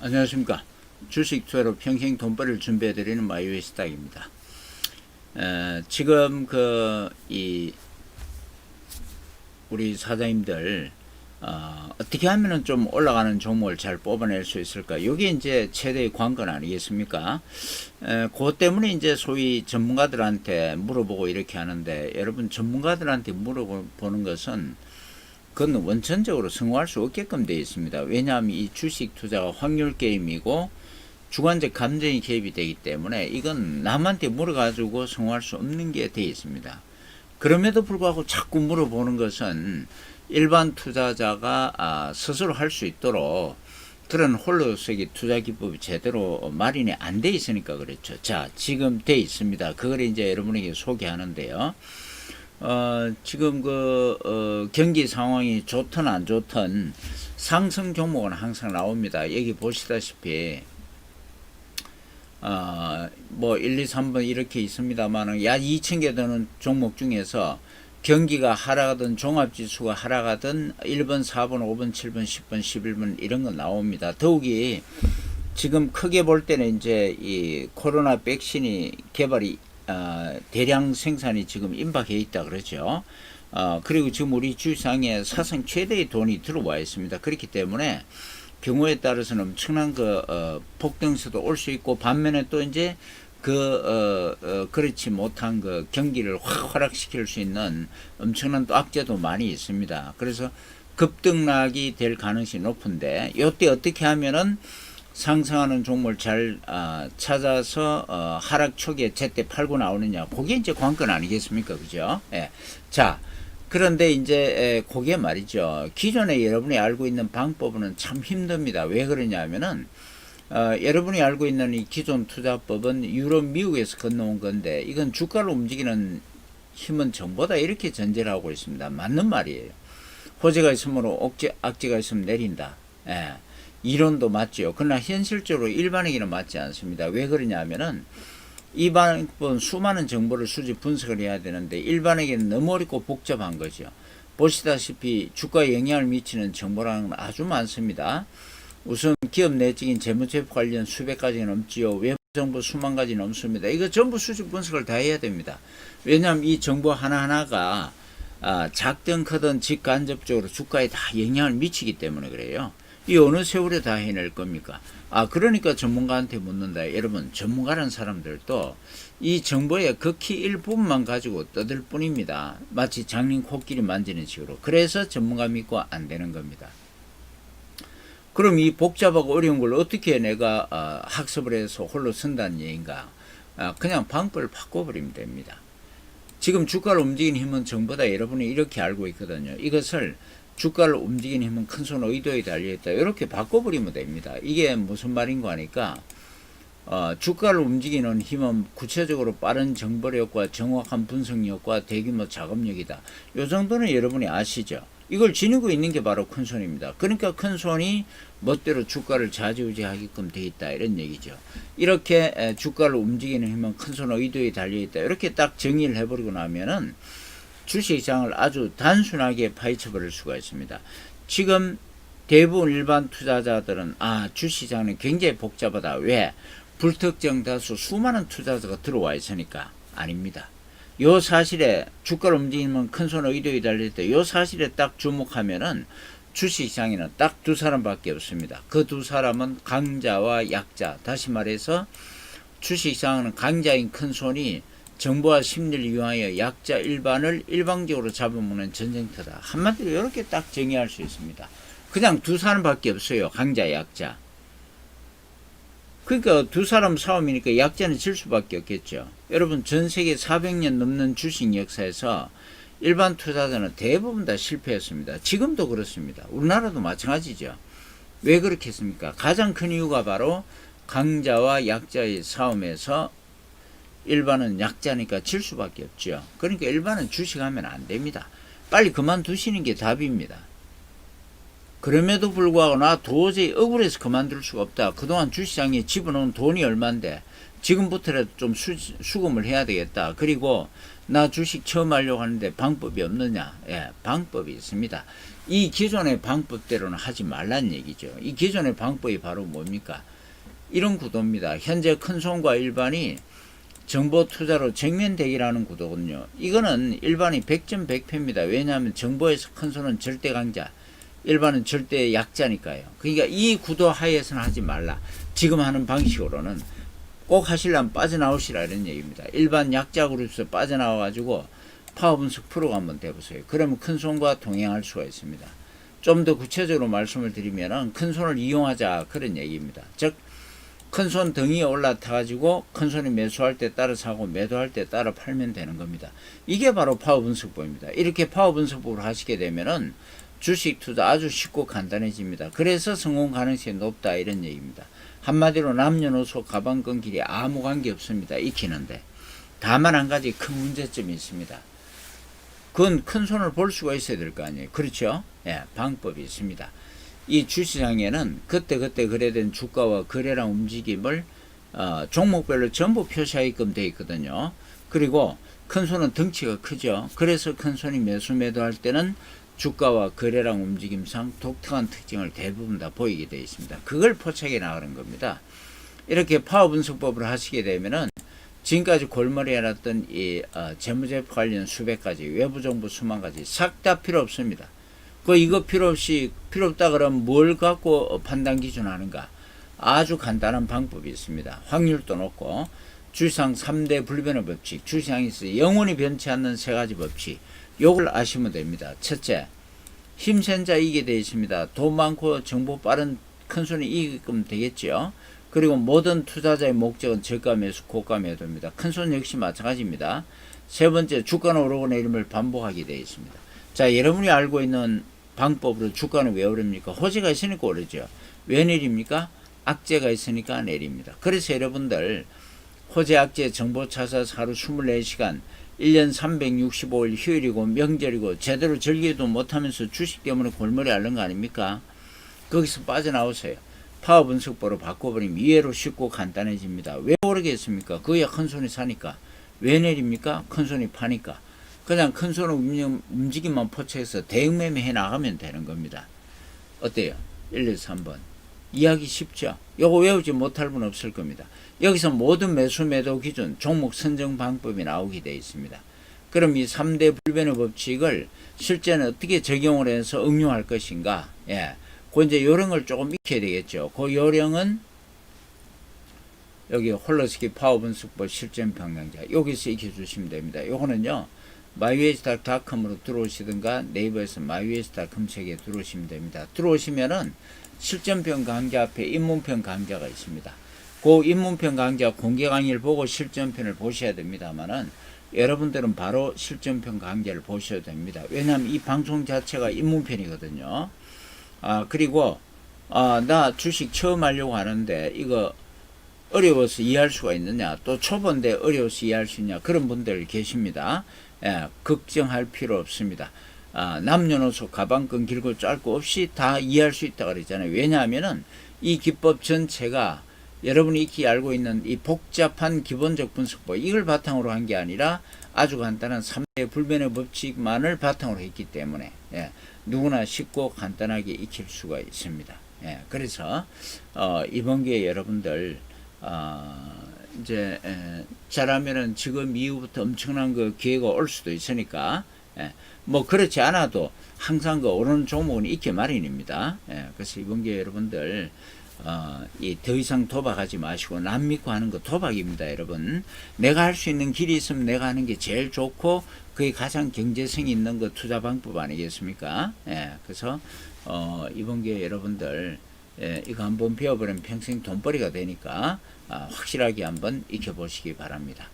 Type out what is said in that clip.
안녕하십니까. 주식 투자로 평생 돈벌이를 준비해드리는 마이웨스 딱입니다. 에, 지금 그, 이, 우리 사장님들, 어, 어떻게 하면은 좀 올라가는 종목을 잘 뽑아낼 수 있을까? 이게 이제 최대의 관건 아니겠습니까? 에, 그 때문에 이제 소위 전문가들한테 물어보고 이렇게 하는데, 여러분 전문가들한테 물어보는 것은 그건 원천적으로 성공할 수 없게끔 되어 있습니다. 왜냐하면 이 주식 투자가 확률 게임이고 주관적 감정이 개입이 되기 때문에 이건 남한테 물어가지고 성공할 수 없는 게 되어 있습니다. 그럼에도 불구하고 자꾸 물어보는 것은 일반 투자자가 아, 스스로 할 수 있도록 그런 홀로서기 투자 기법이 제대로 마련이 안 돼 있으니까 그렇죠. 자, 지금 돼 있습니다. 그걸 이제 여러분에게 소개하는데요. 어, 지금 그, 어, 경기 상황이 좋든 안 좋든 상승 종목은 항상 나옵니다. 여기 보시다시피, 어, 뭐, 1, 2, 3번 이렇게 있습니다만은, 약 2,000개 되는 종목 중에서 경기가 하락하든 종합지수가 하락하든 1번, 4번, 5번, 7번, 10번, 11번 이런 거 나옵니다. 더욱이 지금 크게 볼 때는 이제 이 코로나 백신이 개발이 어, 대량 생산이 지금 임박해 있다 그러죠. 어, 그리고 지금 우리 주상에 사상 최대의 돈이 들어와 있습니다. 그렇기 때문에 경우에 따라서는 엄청난 그 어, 폭등수도 올 수 있고 반면에 또 이제 그 어, 어, 그렇지 못한 그 경기를 확 하락시킬 수 있는 엄청난 또 악재도 많이 있습니다. 그래서 급등락이 될 가능성이 높은데 이때 어떻게 하면은 상승하는 종목을 잘 아, 찾아서 어, 하락 초기에 제때 팔고 나오느냐. 그게 이제 관건 아니겠습니까? 그죠? 예. 자 그런데 이제 에, 그게 말이죠. 기존에 여러분이 알고 있는 방법은 참 힘듭니다. 왜 그러냐면은 어, 여러분이 알고 있는 이 기존 투자법은 유럽 미국에서 건너온 건데 이건 주가를 움직이는 힘은 전보다 이렇게 전제를 하고 있습니다. 맞는 말이에요. 호재가 있으므로 억제, 악재가 있으면 내린다. 예. 이론도 맞죠. 그러나 현실적으로 일반에게는 맞지 않습니다. 왜 그러냐면은 이 방법은 수많은 정보를 수집 분석을 해야 되는데 일반에게는 너무 어렵고 복잡한 거죠. 보시다시피 주가에 영향을 미치는 정보라는 건 아주 많습니다. 우선 기업 내적인 재무제표 관련 수백 가지가 넘지요. 외부 정보 수만 가지 넘습니다. 이거 전부 수집 분석을 다 해야 됩니다. 왜냐하면 이 정보 하나하나가 아, 작든 크든 직간접적으로 주가에 다 영향을 미치기 때문에 그래요. 이 어느 세월에 다 해낼 겁니까? 아, 그러니까 전문가한테 묻는다. 여러분, 전문가라는 사람들도 이 정보의 극히 일부분만 가지고 떠들 뿐입니다. 마치 장님 코끼리 만지는 식으로. 그래서 전문가 믿고 안 되는 겁니다. 그럼 이 복잡하고 어려운 걸 어떻게 내가 어, 학습을 해서 홀로 쓴다는 얘기인가? 아, 그냥 방법을 바꿔버리면 됩니다. 지금 주가를 움직이는 힘은 전보다 여러분이 이렇게 알고 있거든요. 이것을 주가를 움직이는 힘은 큰 손 의도에 달려있다. 이렇게 바꿔버리면 됩니다. 이게 무슨 말인가 하니까, 어, 주가를 움직이는 힘은 구체적으로 빠른 정보력과 정확한 분석력과 대규모 작업력이다. 요 정도는 여러분이 아시죠? 이걸 지니고 있는 게 바로 큰 손입니다. 그러니까 큰 손이 멋대로 주가를 좌지우지하게끔 돼 있다 이런 얘기죠. 이렇게 에, 주가를 움직이는 힘은 큰 손 의도에 달려 있다. 이렇게 딱 정의를 해버리고 나면은 주식시장을 아주 단순하게 파헤쳐 버릴 수가 있습니다. 지금 대부분 일반 투자자들은 아 주식시장은 굉장히 복잡하다. 왜? 불특정 다수 수많은 투자자가 들어와 있으니까 아닙니다. 요 사실에 주가를 움직이면 큰손 의도에 달려있다. 요 사실에 딱 주목하면은 주식시장에는 딱 두 사람밖에 없습니다. 그 두 사람은 강자와 약자. 다시 말해서 주식시장은 강자인 큰 손이 정보와 심리를 이용하여 약자 일반을 일방적으로 잡아먹는 전쟁터다. 한마디로 이렇게 딱 정의할 수 있습니다. 그냥 두 사람밖에 없어요. 강자, 약자. 그러니까 두 사람 싸움이니까 약자는 질 수밖에 없겠죠. 여러분 전 세계 400년 넘는 주식 역사에서 일반 투자자는 대부분 다 실패했습니다. 지금도 그렇습니다. 우리나라도 마찬가지죠. 왜 그렇겠습니까? 가장 큰 이유가 바로 강자와 약자의 싸움에서 일반은 약자니까 질 수밖에 없죠. 그러니까 일반은 주식하면 안 됩니다. 빨리 그만두시는 게 답입니다. 그럼에도 불구하고 나 도저히 억울해서 그만둘 수가 없다. 그동안 주시장에 집어넣은 돈이 얼만데 지금부터라도 좀 수, 수금을 해야 되겠다. 그리고 나 주식 처음 하려고 하는데 방법이 없느냐? 예, 방법이 있습니다. 이 기존의 방법대로는 하지 말란 얘기죠. 이 기존의 방법이 바로 뭡니까? 이런 구도입니다. 현재 큰손과 일반이 정보 투자로 정면 대기라는 구도거든요. 이거는 일반이 100점 100패입니다. 왜냐하면 정보에서 큰 손은 절대 강자, 일반은 절대 약자니까요. 그러니까 이 구도 하에서는 하지 말라. 지금 하는 방식으로는 꼭 하시려면 빠져나오시라 이런 얘기입니다. 일반 약자 그룹에서 빠져나와가지고 파워 분석 프로가 한번 돼보세요. 그러면 큰 손과 동행할 수가 있습니다. 좀 더 구체적으로 말씀을 드리면은 큰 손을 이용하자 그런 얘기입니다. 즉, 큰 손 등이 올라타가지고 큰 손이 매수할 때 따라 사고 매도할 때 따라 팔면 되는 겁니다. 이게 바로 파워 분석법입니다. 이렇게 파워 분석법을 하시게 되면은 주식 투자 아주 쉽고 간단해집니다. 그래서 성공 가능성이 높다 이런 얘기입니다. 한마디로 남녀노소 가방끈 길이 아무 관계 없습니다. 익히는데 다만 한 가지 큰 문제점이 있습니다. 그건 큰 손을 볼 수가 있어야 될 거 아니에요. 그렇죠? 예, 방법이 있습니다. 이 주시장에는 그때그때 거래된 주가와 거래량 움직임을 어, 종목별로 전부 표시하게끔 되어 있거든요. 그리고 큰 손은 덩치가 크죠. 그래서 큰 손이 매수 매도할 때는 주가와 거래량 움직임상 독특한 특징을 대부분 다 보이게 되어 있습니다. 그걸 포착해 나가는 겁니다. 이렇게 파워 분석법을 하시게 되면은 지금까지 골머리 해놨던 이 어, 재무제표 관련 수백 가지 외부 정보 수만 가지 싹 다 필요 없습니다. 그 이거 필요 없이 필요 없다 그러면 뭘 갖고 판단 기준 하는가? 아주 간단한 방법이 있습니다. 확률도 높고 주시장 3대 불변의 법칙, 주시장에서 영원히 변치 않는 세 가지 법칙. 요걸 아시면 됩니다. 첫째, 힘센 자 이기게 되어 있습니다. 돈 많고 정보 빠른 큰 손이 이기게끔 되겠죠. 그리고 모든 투자자의 목적은 저가 매수, 고가 매도입니다. 큰손 역시 마찬가지입니다. 세 번째, 주가는 오르고 내림을 반복하게 되어 있습니다. 자, 여러분이 알고 있는 방법으로 주가는 왜 오릅니까? 호재가 있으니까 오르죠. 왜 내립니까? 악재가 있으니까 내립니다. 그래서 여러분들 호재 악재 정보 찾아서 하루 24시간 1년 365일 휴일이고 명절이고 제대로 즐기도 못하면서 주식 때문에 골머리 앓는 거 아닙니까? 거기서 빠져나오세요. 파워 분석법으로 바꿔버리면 이해로 쉽고 간단해집니다. 왜 오르겠습니까? 그야 큰 손이 사니까. 왜 내립니까? 큰 손이 파니까. 그냥 큰 손을 움직- 움직임 만 포착해서 대응매매 해 나가면 되는 겁니다. 어때요? 1, 2, 3번. 이야기 쉽죠? 요거 외우지 못할 분 없을 겁니다. 여기서 모든 매수 매도 기준, 종목 선정 방법이 나오게 되어 있습니다. 그럼 이 3대 불변의 법칙을 실제는 어떻게 적용을 해서 응용할 것인가? 예. 그 이제 요령을 조금 익혀야 되겠죠. 그 요령은 여기 홀로스키 파워 분석법 실전 평강자 여기서 익혀 주시면 됩니다. 요거는요. 마이웨이스닷컴으로 들어오시든가 네이버에서 마이웨이스닷 검색에 들어오시면 됩니다. 들어오시면은 실전평 강좌 앞에 입문평 강좌가 있습니다. 그 입문평 강좌 공개 강의를 보고 실전편을 보셔야 됩니다만은 여러분들은 바로 실전평 강좌를 보셔야 됩니다. 왜냐하면 이 방송 자체가 입문편이거든요. 아 그리고 아 나 주식 처음 하려고 하는데 이거 어려워서 이해할 수가 있느냐 또 초보인데 어려워서 이해할 수 있냐 그런 분들 계십니다. 예, 걱정할 필요 없습니다. 아, 남녀노소 가방끈 길고 짧고 없이 다 이해할 수 있다 그랬잖아요. 왜냐하면은 이 기법 전체가 여러분이 익히 알고 있는 이 복잡한 기본적 분석법 이걸 바탕으로 한 게 아니라 아주 간단한 3대 불변의 법칙만을 바탕으로 했기 때문에 예, 누구나 쉽고 간단하게 익힐 수가 있습니다. 예, 그래서 어, 이번 기회에 여러분들 어, 이제 에, 잘하면은 지금 이후부터 엄청난 그 기회가 올 수도 있으니까 예, 뭐 그렇지 않아도 항상 그 오르는 종목은 있게 마련입니다. 예, 그래서 이번 기회에 여러분들 어, 이더 이상 도박하지 마시고 남 믿고 하는 거 도박입니다, 여러분. 내가 할 수 있는 길이 있으면 내가 하는 게 제일 좋고 그게 가장 경제성이 있는 그 투자 방법 아니겠습니까? 예, 그래서 어, 이번 기회에 여러분들 예, 이거 한번 배워버리면 평생 돈벌이가 되니까 아, 확실하게 한번 익혀보시기 바랍니다.